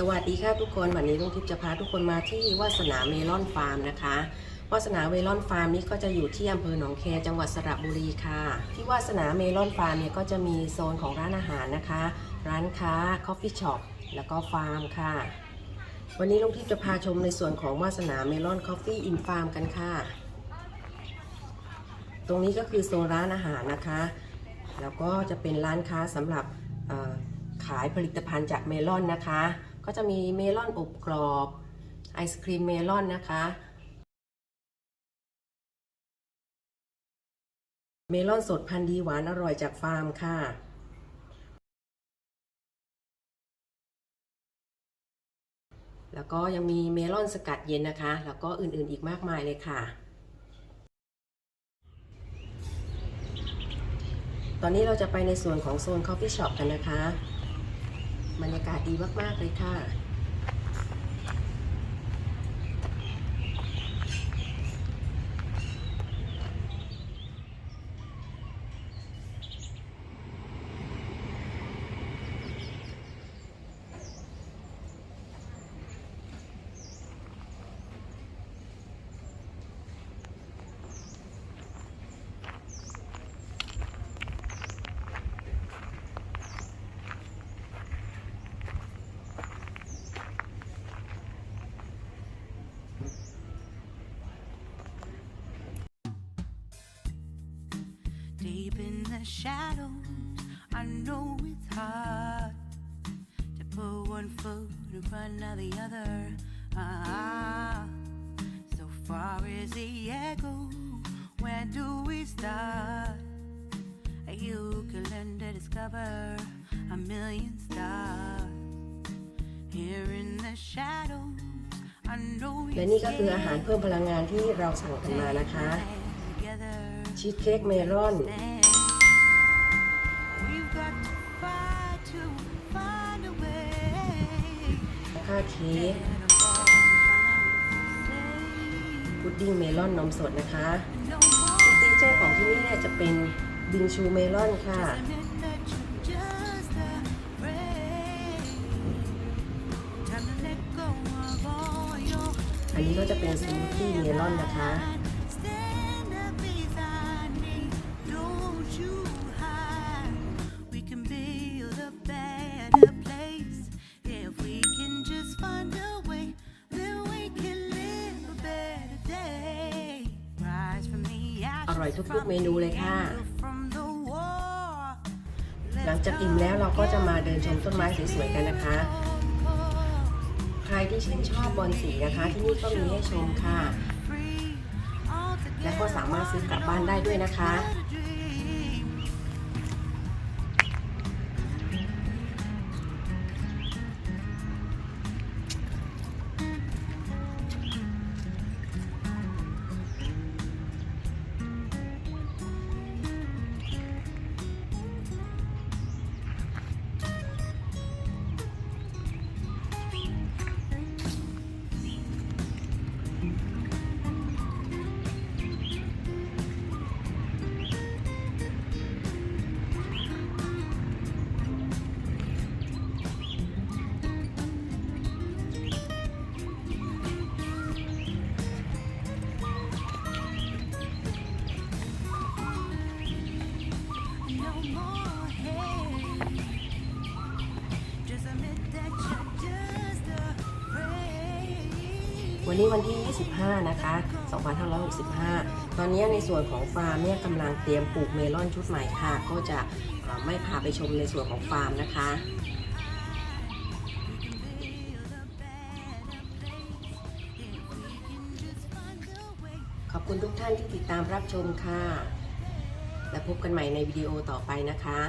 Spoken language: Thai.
สวัสดีค่ะทุกคนวันนี้ลุงทิพย์จะพาทุกคนมาที่วาสนาเมลอนฟาร์มนะคะวาสนาเมลอนฟาร์มนี้ก็จะอยู่ที่อำเภอหนองแคจังหวัดสระบุรีค่ะ ที่วาสนาเมลอนฟาร์มเนี่ยก็จะมีโซนของร้านอาหารนะคะ ร้านค้าคอฟฟี่ช็อปแล้วก็ฟาร์มค่ะ วันนี้ลุงทิพย์จะพาชมในส่วนของวาสนาเมลอนคอฟฟี่อินฟาร์มกันค่ะ ตรงนี้ก็คือโซนร้านอาหารนะคะ แล้วก็จะเป็นร้านค้าสำหรับขายผลิตภัณฑ์จากเมลอนนะคะ ก็จะมีเมลอนอบกรอบไอศครีมเมลอนนะคะเมลอนสดพันธุ์ดีหวานอร่อยจากฟาร์มค่ะ แล้วก็ยังมีเมลอนสกัดเย็นนะคะ แล้วก็อื่นๆอีกมากมายเลยค่ะ ตอนนี้เราจะไปในส่วนของโซน Coffee Shop กันนะคะ บรรยากาศดีมาก ๆ เลยค่ะ in the shadows, I know it's hard to put one foot in front of the other. Ah, so far as the echo, where do we start? You can learn to discover a million stars here in the shadows. I know และ you're นี่ก็คืออาหารเพิ่มพลังงานที่เราสั่งกันมานะคะ together. ชีสเค้กเมลอน ผ้าเค้กพุดดิ้งเมลอนนมสดนะคะซิกเจ้ร์ของที่นี่เนี่ยจะเป็นบิงชูเมลอนค่ะอันนี้ก็จะเป็นสมูทตี้เมลอนนะคะ ร่อยทุกๆเมนูเลยค่ะ หลังจากอิ่มแล้วเราก็จะมาเดินชมต้นไม้สวยๆกันนะคะ ใครที่ชื่นชอบบอลสีนะคะ ที่นี่ก็มีให้ชมค่ะ และก็สามารถซื้อกลับบ้านได้ด้วยนะคะ วันนี้วันที่ 25 นะคะ 2565 ตอนนี้ในส่วนของฟาร์มเนี่ยกำลังเตรียมปลูกเมลอนชุดใหม่ค่ะ ก็จะไม่พาไปชมในส่วนของฟาร์มนะคะขอบคุณทุกท่านที่ติดตามรับชมค่ะ และพบกันใหม่ในวิดีโอต่อไปนะคะ